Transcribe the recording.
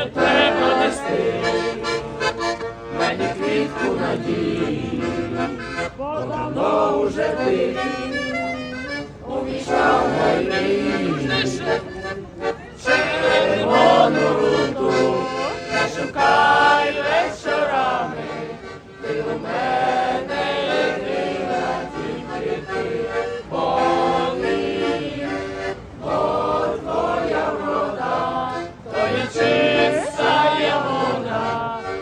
не треба нести, мені квітку надії, бо давно уже ти увійшла в мої червону руту, не шукай вечорами, ти у мене єдина, тільки ти, бо твоя врода, то є